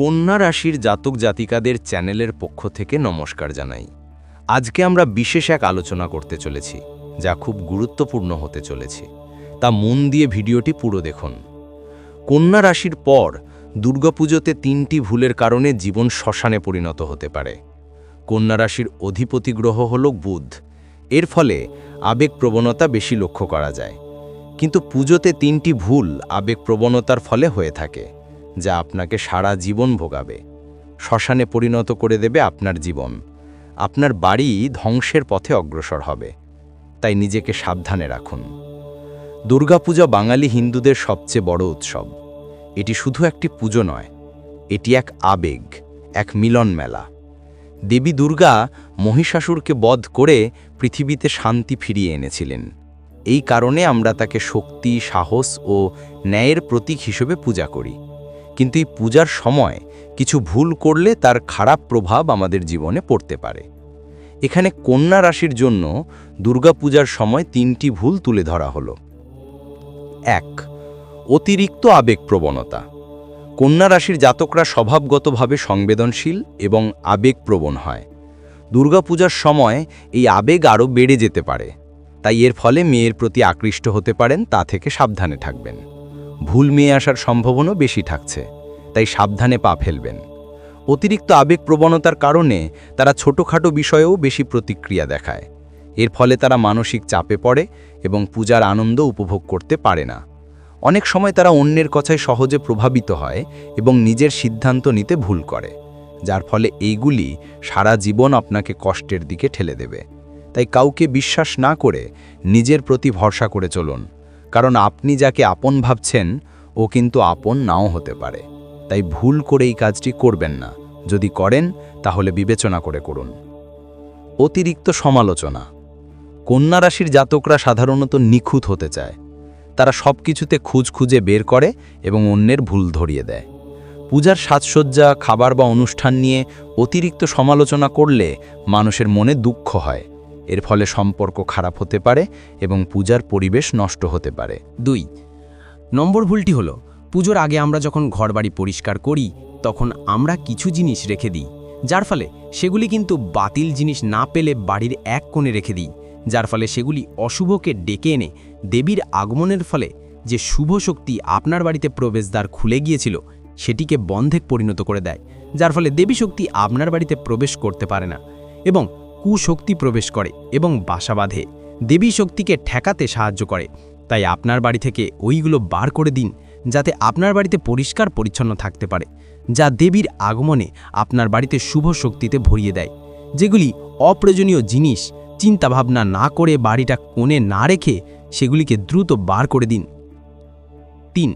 কন্যা রাশির জাতক জাতিকাদের চ্যানেলের পক্ষ থেকে নমস্কার জানাই। আজকে আমরা বিশেষ এক আলোচনা করতে চলেছি, যা খুব গুরুত্বপূর্ণ হতে চলেছে। তা মন দিয়ে ভিডিওটি পুরো দেখুন। কন্যা রাশির পর দুর্গাপুজোতে তিনটি ভুলের কারণে জীবন শ্মশানে পরিণত হতে পারে। কন্যা রাশির অধিপতি গ্রহ হল বুধ। এর ফলে আবেগ প্রবণতা বেশি লক্ষ্য করা যায়। কিন্তু পুজোতে তিনটি ভুল আবেগ প্রবণতার ফলে হয়ে থাকে। যা আপনাকে সারা জীবন ভোগাবে। শ্মশানে পরিণত করে দেবে আপনার জীবন। আপনার বাড়ি ধ্বংসের পথে অগ্রসর হবে। তাই নিজেকে সাবধানে রাখুন। দুর্গাপূজা বাঙালি হিন্দুদের সবচেয়ে বড় উৎসব। এটি শুধু একটি পুজো নয়, এটি এক আবেগ, এক মিলন মেলা দেবী দুর্গা মহিষাসুরকে বধ করে পৃথিবীতে শান্তি ফিরিয়ে এনেছিলেন। এই কারণে আমরা তাকে শক্তি, সাহস ও ন্যায়ের প্রতীক হিসেবে পূজা করি। কিন্তু এই পূজার সময় কিছু ভুল করলে তার খারাপ প্রভাব আমাদের জীবনে পড়তে পারে। এখানে কন্যা রাশির জন্য দুর্গাপূজার সময় তিনটি ভুল তুলে ধরা হলো। এক, অতিরিক্ত আবেগপ্রবণতা। কন্যা রাশির জাতকরা স্বভাবগতভাবে সংবেদনশীল এবং আবেগপ্রবণ হয়। দুর্গাপূজার সময় এই আবেগ আরও বেড়ে যেতে পারে। তাই এর ফলে মেয়ের প্রতি আকৃষ্ট হতে পারেন, তা থেকে সাবধানে থাকবেন। ভুল মেয়ে আসার সম্ভাবনা বেশি থাকছে, তাই সাবধানে পা ফেলবেন। অতিরিক্ত আবেগ প্রবণতার কারণে তারা ছোটোখাটো বিষয়েও বেশি প্রতিক্রিয়া দেখায়। এর ফলে তারা মানসিক চাপে পড়ে এবং পূজার আনন্দ উপভোগ করতে পারে না। অনেক সময় তারা অন্যের কথায় সহজে প্রভাবিত হয় এবং নিজের সিদ্ধান্ত নিতে ভুল করে, যার ফলে এইগুলি সারা জীবন আপনাকে কষ্টের দিকে ঠেলে দেবে। তাই কাউকে বিশ্বাস না করে নিজের প্রতি ভরসা করে চলুন। কারণ আপনি যাকে আপন ভাবছেন, ও কিন্তু আপন নাও হতে পারে। তাই ভুল করে এই কাজটি করবেন না। যদি করেন, তাহলে বিবেচনা করে করুন। অতিরিক্ত সমালোচনা। কন্যা রাশির জাতকরা সাধারণত নিখুঁত হতে চায়। তারা সব কিছুতে খুঁজ খুঁজে বের করে এবং অন্যের ভুল ধরিয়ে দেয়। পূজার সাজসজ্জা, খাবার বা অনুষ্ঠান নিয়ে অতিরিক্ত সমালোচনা করলে মানুষের মনে দুঃখ হয়। এর ফলে সম্পর্ক খারাপ হতে পারে এবং পূজার পরিবেশ নষ্ট হতে পারে। দুই, নম্বর ভুলটি হলো, পুজোর আগে আমরা যখন ঘরবাড়ি পরিষ্কার করি, তখন আমরা কিছু জিনিস রেখে দিই, যার ফলে সেগুলি কিন্তু বাতিল জিনিস না পেলে বাড়ির এক কোণে রেখে দিই, যার ফলে সেগুলি অশুভকে ডেকে এনে দেবীর আগমনের ফলে যে শুভ শক্তি আপনার বাড়িতে প্রবেশদ্বার খুলে গিয়েছিল, সেটিকে বন্ধে পরিণত করে দেয়, যার ফলে দেবী শক্তি আপনার বাড়িতে প্রবেশ করতে পারে না। এবং কুশক্তি প্রবেশ করে এবং বাসা বাঁধে। দেবী শক্তিকে ঠেকাতে সাহায্য করে। তাই আপনার বাড়ি থেকে ওইগুলো বার করে দিন, যাতে আপনার বাড়িতে পরিষ্কার পরিচ্ছন্ন থাকতে পারে, যা দেবীর আগমনে আপনার বাড়িতে শুভ শক্তিতে ভরিয়ে দেয়। যেগুলি অপ্রয়োজনীয় জিনিস, চিন্তাভাবনা না করে বাড়িটা কোণে না রেখে সেগুলিকে দ্রুত বার করে দিন। তিন,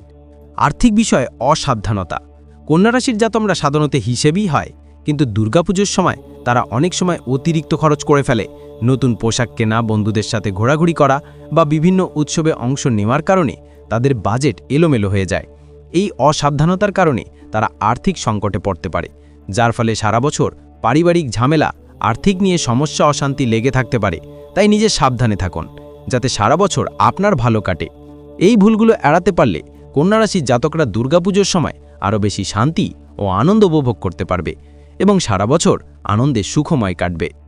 আর্থিক বিষয়ে অসাবধানতা। কন্যারাশির জাত আমরা সাধারণত হিসেবেই হয় কিন্তু দুর্গাপুজোর সময় তারা অনেক সময় অতিরিক্ত খরচ করে ফেলে। নতুন পোশাক কেনা, বন্ধুদের সাথে ঘোরাঘুরি করা বা বিভিন্ন উৎসবে অংশ নেওয়ার কারণে তাদের বাজেট এলোমেলো হয়ে যায়। এই অসাবধানতার কারণে তারা আর্থিক সংকটে পড়তে পারে, যার ফলে সারা বছর পারিবারিক ঝামেলা, আর্থিক নিয়ে সমস্যা, অশান্তি লেগে থাকতে পারে। তাই নিজে সাবধানে থাকুন, যাতে সারা বছর আপনার ভালো কাটে। এই ভুলগুলো এড়াতে পারলে কন্যারাশির জাতকরা দুর্গাপুজোর সময় আরও বেশি শান্তি ও আনন্দ উপভোগ করতে পারবে। এবং সারা বছর আনন্দে সুখময় কাটবে।